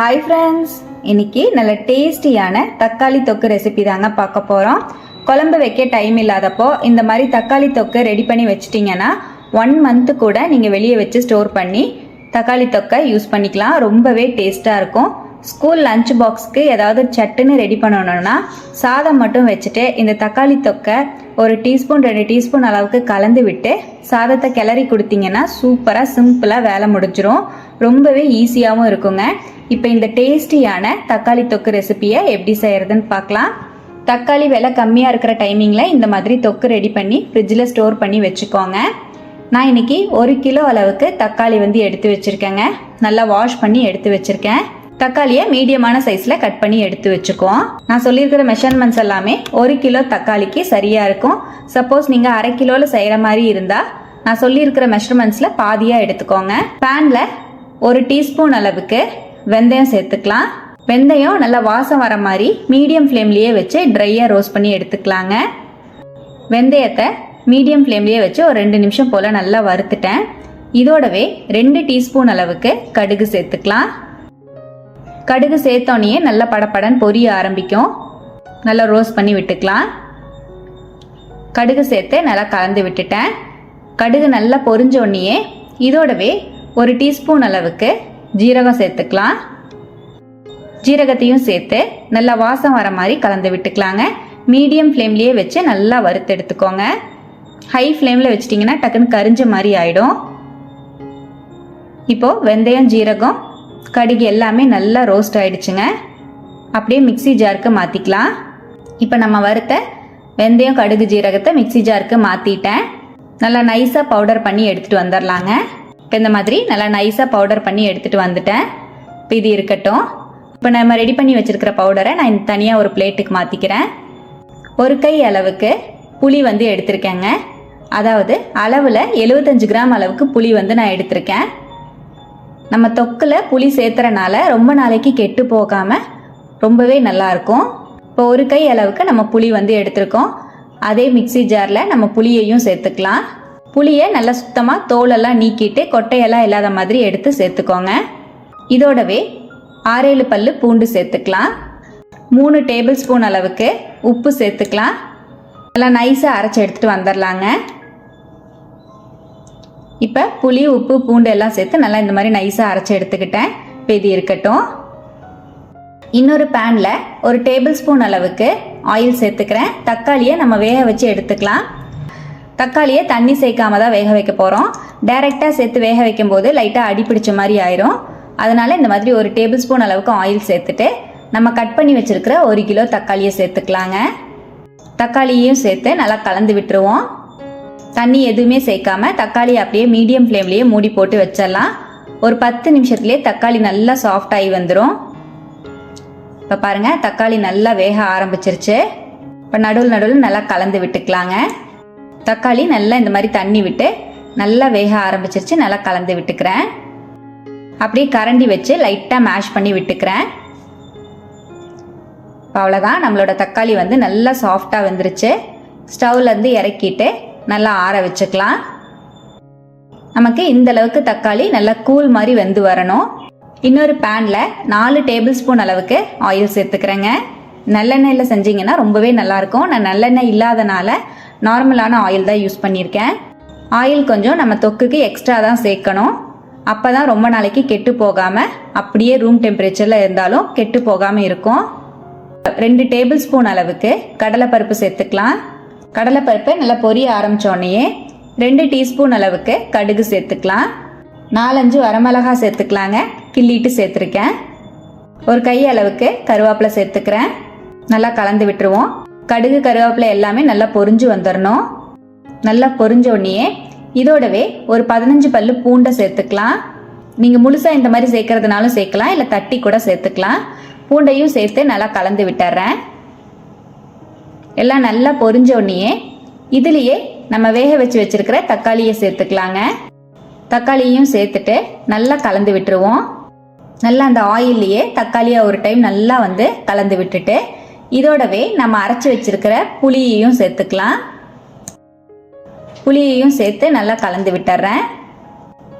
Hi friends இன்னைக்கு நல்ல டேஸ்டியான தக்காளி தொக்கு ரெசிபி தாங்க பார்க்க போகிறோம் குழம்பு வைக்க டைம் இல்லாதப்போ இந்த மாதிரி தக்காளி தொக்கு ரெடி பண்ணி வச்சிட்டிங்கன்னா ஒன் மந்த்து கூட நீங்கள் வெளியே வச்சு ஸ்டோர் பண்ணி தக்காளி தொக்கை யூஸ் பண்ணிக்கலாம். ரொம்பவே டேஸ்ட்டாக இருக்கும். ஸ்கூல் லஞ்ச் பாக்ஸ்க்கு ஏதாவது சட்டுன்னு ரெடி பண்ணணும்னா சாதம் மட்டும் வச்சுட்டு இந்த தக்காளி தொக்கை ஒரு டீஸ்பூன் ரெண்டு டீஸ்பூன் அளவுக்கு கலந்து விட்டு சாதத்தை கிளறி கொடுத்தீங்கன்னா சூப்பராக சிம்பிளாக வேலை முடிஞ்சிடும் ரொம்பவே ஈஸியாகவும் இருக்குங்க. இப்போ இந்த டேஸ்டியான தக்காளி தொக்கு ரெசிபியை எப்படி செய்கிறதுன்னு பார்க்கலாம். தக்காளி விலை கம்மியாக இருக்கிற டைமிங்கில் இந்த மாதிரி தொக்கு ரெடி பண்ணி ஃப்ரிட்ஜில் ஸ்டோர் பண்ணி வச்சுக்கோங்க. நான் இன்னைக்கு ஒரு கிலோ அளவுக்கு தக்காளி வந்து எடுத்து வச்சுருக்கேங்க. நல்லா வாஷ் பண்ணி எடுத்து வச்சுருக்கேன். தக்காளியை மீடியமான சைஸில் கட் பண்ணி எடுத்து வச்சுக்குவோம். நான் சொல்லியிருக்கிற மெஷர்மெண்ட்ஸ் எல்லாமே ஒரு கிலோ தக்காளிக்கு சரியாக இருக்கும். சப்போஸ் நீங்கள் அரை கிலோவில் செய்கிற மாதிரி இருந்தால் நான் சொல்லியிருக்கிற மெஷர்மெண்ட்ஸில் பாதியாக எடுத்துக்கோங்க. பேனில் ஒரு டீஸ்பூன் அளவுக்கு வெந்தயம் சேர்த்துக்கலாம். வெந்தயம் நல்லா வாசம் வர மாதிரி மீடியம் ஃப்ளேம்லேயே வச்சு ட்ரையாக ரோஸ்ட் பண்ணி எடுத்துக்கலாங்க. வெந்தயத்தை மீடியம் ஃப்ளேம்லேயே வச்சு ஒரு ரெண்டு நிமிஷம் போல் நல்லா வறுத்துட்டேன். இதோடவே ரெண்டு டீஸ்பூன் அளவுக்கு கடுகு சேர்த்துக்கலாம். கடுகு சேர்த்தோன்னே நல்லா படப்படன்னு பொரிய ஆரம்பிக்கும். நல்லா ரோஸ்ட் பண்ணி விட்டுக்கலாம். கடுகு சேர்த்து நல்லா கலந்து விட்டுட்டேன். கடுகு நல்லா பொரிஞ்சோடனேயே இதோடவே ஒரு டீஸ்பூன் அளவுக்கு ஜீரகம் சேர்த்துக்கலாம். ஜீரகத்தையும் சேர்த்து நல்லா வாசம் வர மாதிரி கலந்து விட்டுக்கலாங்க. மீடியம் ஃப்ளேம்லேயே வச்சு நல்லா வறுத்து எடுத்துக்கோங்க. ஹை ஃப்ளேமில் வச்சிட்டிங்கன்னா டக்குன்னு கரிஞ்ச மாதிரி ஆகிடும் இப்போது வெந்தயம் ஜீரகம் கடுகு எல்லாமே நல்லா ரோஸ்ட் ஆயிடுச்சுங்க. அப்படியே மிக்ஸி ஜாருக்கு மாற்றிக்கலாம் இப்போ நம்ம வறுத்த வெந்தயம் கடுகு ஜீரகத்தை மிக்ஸி ஜாருக்கு மாற்றிட்டேன் நல்லா நைஸாக பவுடர் பண்ணி எடுத்துகிட்டு வந்துடலாங்க இப்போ இந்த மாதிரி நல்லா நைஸாக பவுடர் பண்ணி எடுத்துகிட்டு வந்துட்டேன். இப்போ இது இருக்கட்டும். இப்போ நம்ம ரெடி பண்ணி வச்சுருக்கிற பவுடரை நான் தனியாக ஒரு பிளேட்டுக்கு மாற்றிக்கிறேன் ஒரு கை அளவுக்கு புளி வந்து எடுத்திருக்கேங்க. அதாவது அளவில் எழுபத்தஞ்சு கிராம் அளவுக்கு புளி வந்து நான் எடுத்திருக்கேன். நம்ம தொக்கில் புளி சேர்த்துறனால ரொம்ப நாளைக்கு கெட்டு போகாமல் ரொம்பவே நல்லாயிருக்கும் இப்போ ஒரு கை அளவுக்கு நம்ம புளி வந்து எடுத்திருக்கோம். அதே மிக்ஸி ஜாரில் நம்ம புளியையும் சேர்த்துக்கலாம். புளியை நல்லா சுத்தமாக தோலெல்லாம் நீக்கிட்டு கொட்டையெல்லாம் இல்லாத மாதிரி எடுத்து சேர்த்துக்கோங்க. இதோடவே ஆறேழு பல்லு பூண்டு சேர்த்துக்கலாம். மூணு டேபிள் ஸ்பூன் அளவுக்கு உப்பு சேர்த்துக்கலாம். நல்லா நைஸாக அரைச்சி எடுத்துகிட்டு வந்துடலாங்க இப்போ புளி உப்பு பூண்டு எல்லாம் சேர்த்து நல்லா இந்த மாதிரி நைஸாக அரைச்சி எடுத்துக்கிட்டேன். இப்போ இது இருக்கட்டும். இன்னொரு பேனில் ஒரு டேபிள் ஸ்பூன் அளவுக்கு ஆயில் சேர்த்துக்கிறேன். தக்காளியை நம்ம வேக வச்சு எடுத்துக்கலாம். தக்காளியை தண்ணி சேர்க்காம தான் வேக வைக்க போகிறோம் டைரெக்டாக சேர்த்து வேக வைக்கும்போது லைட்டாக அடி பிடிச்ச மாதிரி ஆயிரும். அதனால் இந்த மாதிரி ஒரு டேபிள் ஸ்பூன் அளவுக்கு ஆயில் சேர்த்துட்டு நம்ம கட் பண்ணி வச்சுருக்கிற ஒரு கிலோ தக்காளியை சேர்த்துக்கலாங்க. தக்காளியையும் சேர்த்து நல்லா கலந்து விட்டுருவோம். தண்ணி எதுவுமே சேர்க்காம தக்காளி அப்படியே மீடியம் ஃப்ளேம்லேயே மூடி போட்டு வச்சிடலாம். ஒரு பத்து நிமிஷத்துலேயே தக்காளி நல்லா சாஃப்ட் ஆகி வந்துடும் இப்போ பாருங்கள் தக்காளி நல்லா வேக ஆரம்பிச்சிருச்சு. இப்போ நடுவில் நடுவில் நல்லா கலந்து விட்டுக்கலாங்க. தக்காளி நல்லா இந்த மாதிரி தண்ணி விட்டு நல்லா வேக ஆரம்பிச்சிருச்சு நல்லா கலந்து விட்டுக்கிறேன். அப்படியே கரண்டி வச்சு லைட்டாக மேஷ் பண்ணி விட்டுக்கிறேன். இப்போ அவ்வளோதான் நம்மளோட தக்காளி வந்து நல்லா சாஃப்டாக வந்துருச்சு. ஸ்டவ்லேருந்து இறக்கிட்டு நல்லா ஆற வச்சுக்கலாம். நமக்கு இந்த அளவுக்கு தக்காளி நல்லா கூல் மாதிரி வெந்து வரணும். இன்னொரு பேனில் நாலு டேபிள் ஸ்பூன் அளவுக்கு ஆயில் சேர்த்துக்கிறேங்க. நல்லெண்ணெயில் செஞ்சீங்கன்னா ரொம்பவே நல்லாயிருக்கும். நான் நல்லெண்ணெய் இல்லாதனால நார்மலான ஆயில் தான் யூஸ் பண்ணியிருக்கேன். ஆயில் கொஞ்சம் நம்ம தொக்குக்கு எக்ஸ்ட்ரா தான் சேர்க்கணும். அப்போ தான் ரொம்ப நாளைக்கு கெட்டு போகாமல் அப்படியே ரூம் டெம்பரேச்சரில் இருந்தாலும் கெட்டு போகாமல் இருக்கும். ரெண்டு டேபிள் ஸ்பூன் அளவுக்கு கடலைப்பருப்பு சேர்த்துக்கலாம். கடலைப்பருப்பை நல்லா பொரிய ஆரம்பித்தோடனேயே ரெண்டு டீஸ்பூன் அளவுக்கு கடுகு சேர்த்துக்கலாம். நாலஞ்சு வரமிளகா சேர்த்துக்கலாங்க. கிள்ளிட்டு சேர்த்துருக்கேன். ஒரு கை அளவுக்கு கருவேப்பிலை சேர்த்துக்கிறேன். நல்லா கலந்து விட்டுருவோம். கடுகு கருவேப்பிலை எல்லாமே நல்லா பொரிஞ்சு வந்துடணும் நல்லா பொரிஞ்ச உடனேயே இதோடவே ஒரு பதினஞ்சு பல்லு பூண்டை சேர்த்துக்கலாம். நீங்கள் முழுசாக இந்த மாதிரி சேர்க்கறதுனாலும் சேர்க்கலாம். இல்லை தட்டி கூட சேர்த்துக்கலாம். பூண்டையும் சேர்த்து நல்லா கலந்து விட்டுறேன். எல்லாம் நல்லா பொரிஞ்ச உடனேயே இதுலேயே நம்ம வேக வச்சு வச்சிருக்கிற தக்காளியை சேர்த்துக்கலாங்க. தக்காளியையும் சேர்த்துட்டு நல்லா கலந்து விட்டுருவோம். நல்லா அந்த ஆயில்லையே தக்காளியை ஒரு டைம் நல்லா வந்து கலந்து விட்டுட்டு இதோடவே நம்ம அரைச்சி வச்சிருக்கிற புளியையும் சேர்த்துக்கலாம். புளியையும் சேர்த்து நல்லா கலந்து விட்டுறேன்.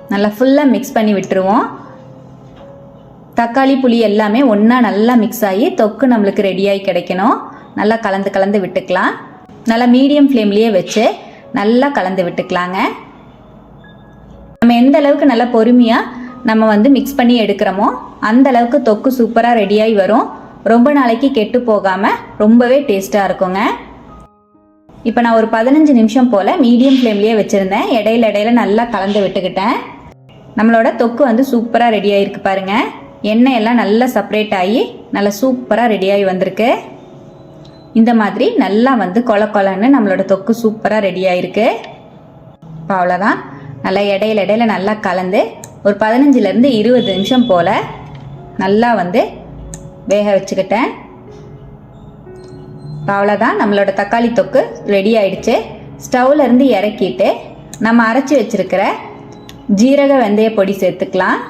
நல்லா ஃபுல்லாக மிக்ஸ் பண்ணி விட்டுருவோம். தக்காளி புளி எல்லாமே ஒன்றா நல்லா மிக்ஸ் ஆகி தொக்கு நம்மளுக்கு ரெடியாகி கிடைக்கணும். நல்லா கலந்து கலந்து விட்டுக்கலாம். நல்லா மீடியம் ஃப்ளேம்லேயே வச்சு நல்லா கலந்து விட்டுக்கலாங்க. நம்ம எந்த அளவுக்கு நல்லா பொறுமையாக நம்ம வந்து மிக்ஸ் பண்ணி எடுக்கிறோமோ அந்த அளவுக்கு தொக்கு சூப்பராக ரெடியாகி வரும். ரொம்ப நாளைக்கு கெட்டு போகாமல் ரொம்பவே டேஸ்ட்டாக இருக்குங்க. இப்போ நான் ஒரு பதினஞ்சு நிமிஷம் போல் மீடியம் ஃப்ளேம்லேயே வச்சுருந்தேன். இடையில இடையில நல்லா கலந்து விட்டுக்கிட்டேன். நம்மளோட தொக்கு வந்து சூப்பராக ரெடியாகிருக்கு பாருங்கள் எண்ணெய் எல்லாம் நல்லா செப்பரேட் ஆகி நல்லா சூப்பராக ரெடியாகி வந்திருக்கு. இந்த மாதிரி நல்லா வந்து கொல கொலன்னு நம்மளோட தொக்கு சூப்பராக ரெடி ஆயிருக்கு. இப்போ அவ்வளோதான் நல்லா இடையில இடையில நல்லா கலந்து ஒரு பதினஞ்சுலேருந்து இருபது நிமிஷம் போல் நல்லா வந்து வேக வச்சுக்கிட்டேன். இப்போ அவ்வளோதான் நம்மளோட தக்காளி தொக்கு ரெடி ஆயிடுச்சு. ஸ்டவ்லேருந்து இறக்கிட்டு நம்ம அரைச்சி வச்சிருக்கிற ஜீரக வெந்தய பொடி சேர்த்துக்கலாம்.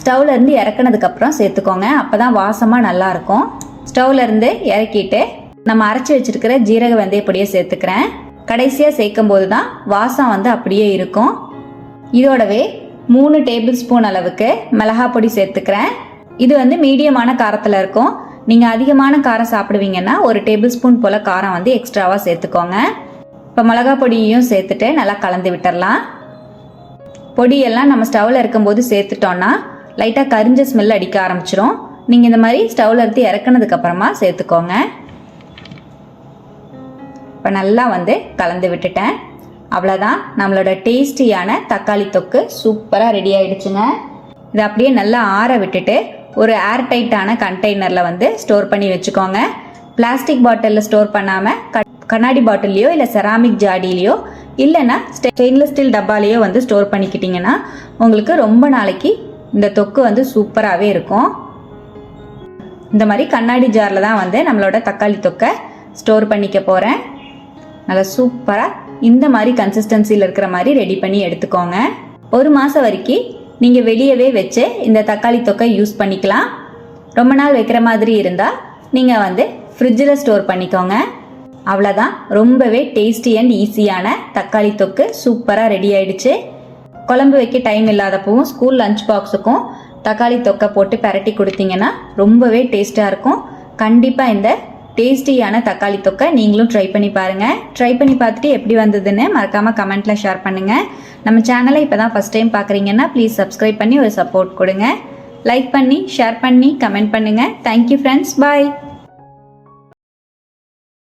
ஸ்டவ்லேருந்து இறக்குனதுக்கப்புறம் சேர்த்துக்கோங்க. அப்போ தான் வாசமாக நல்லாயிருக்கும் ஸ்டவ்லேருந்து இறக்கிட்டு நம்ம அரைச்சி வச்சிருக்கிற ஜீரக வெந்தய பொடியை சேர்த்துக்கிறேன். கடைசியாக சேர்க்கும் போது தான் வாசம் வந்து அப்படியே இருக்கும். இதோடவே மூணு டேபிள் ஸ்பூன் அளவுக்கு மிளகா பொடி சேர்த்துக்கிறேன். இது வந்து மீடியமான காரத்தில் இருக்கும். நீங்கள் அதிகமான காரம் சாப்பிடுவீங்கன்னா ஒரு டேபிள் ஸ்பூன் போல் காரம் வந்து எக்ஸ்ட்ராவாக சேர்த்துக்கோங்க. இப்போ மிளகா பொடியையும் சேர்த்துட்டு நல்லா கலந்து விட்டுடலாம் பொடியெல்லாம் நம்ம ஸ்டவ்வில் இருக்கும்போது சேர்த்துட்டோன்னா லைட்டாக கரிஞ்ச ஸ்மெல் அடிக்க ஆரம்பிச்சிரும். நீங்கள் இந்த மாதிரி ஸ்டவ்வில் எடுத்து இறக்குனதுக்கப்புறமா சேர்த்துக்கோங்க. இப்போ நல்லா வந்து கலந்து விட்டுட்டேன். அவ்வளோதான் நம்மளோட டேஸ்டியான தக்காளி தொக்கு சூப்பராக ரெடி ஆயிடுச்சுங்க. இதை அப்படியே நல்லா ஆற விட்டுட்டு ஒரு ஏர் டைட்டான கண்டெய்னரில் வந்து ஸ்டோர் பண்ணி வச்சுக்கோங்க. பிளாஸ்டிக் பாட்டிலில் ஸ்டோர் பண்ணாமல் கண்ணாடி பாட்டிலையோ இல்லை செராமிக் ஜாடியிலையோ இல்லைன்னா ஸ்டெயின்லெஸ் ஸ்டீல் டப்பாலேயோ வந்து ஸ்டோர் பண்ணிக்கிட்டிங்கன்னா உங்களுக்கு ரொம்ப நாளைக்கு இந்த தொக்கு வந்து சூப்பராகவே இருக்கும். இந்த மாதிரி கண்ணாடி ஜாரில் தான் வந்து நம்மளோட தக்காளி தொக்கை ஸ்டோர் பண்ணிக்க போகிறேன் நல்லா சூப்பராக இந்த மாதிரி கன்சிஸ்டன்சியில் இருக்கிற மாதிரி ரெடி பண்ணி எடுத்துக்கோங்க. ஒரு மாதம் வரைக்கும் நீங்கள் வெளியவே வச்சு இந்த தக்காளி தொக்கை யூஸ் பண்ணிக்கலாம். ரொம்ப நாள் வைக்கிற மாதிரி இருந்தால் நீங்கள் வந்து ஃப்ரிட்ஜில் ஸ்டோர் பண்ணிக்கோங்க. அவ்வளோதான் ரொம்பவே டேஸ்டி அண்ட் ஈஸியான தக்காளி தொக்கு சூப்பராக ரெடி ஆயிடுச்சு. குழம்பு வைக்க டைம் இல்லாதப்பவும் ஸ்கூல் லஞ்ச் பாக்ஸுக்கும் தக்காளி தொக்கை போட்டு பரட்டி கொடுத்தீங்கன்னா ரொம்பவே டேஸ்ட்டாக இருக்கும். கண்டிப்பாக இந்த டேஸ்டியான தக்காளி தொக்கை நீங்களும் ட்ரை பண்ணி பாருங்கள் ட்ரை பண்ணி பார்த்துட்டு எப்படி வந்ததுன்னு மறக்காமல் கமெண்ட்டில் ஷேர் பண்ணுங்கள் நம்ம சேனலை இப்போ தான் ஃபஸ்ட் டைம் பார்க்குறீங்கன்னா ப்ளீஸ் சப்ஸ்கிரைப் பண்ணி ஒரு சப்போர்ட் கொடுங்க. லைக் பண்ணி ஷேர் பண்ணி கமெண்ட் பண்ணுங்கள் தேங்க்யூ ஃப்ரெண்ட்ஸ் பாய்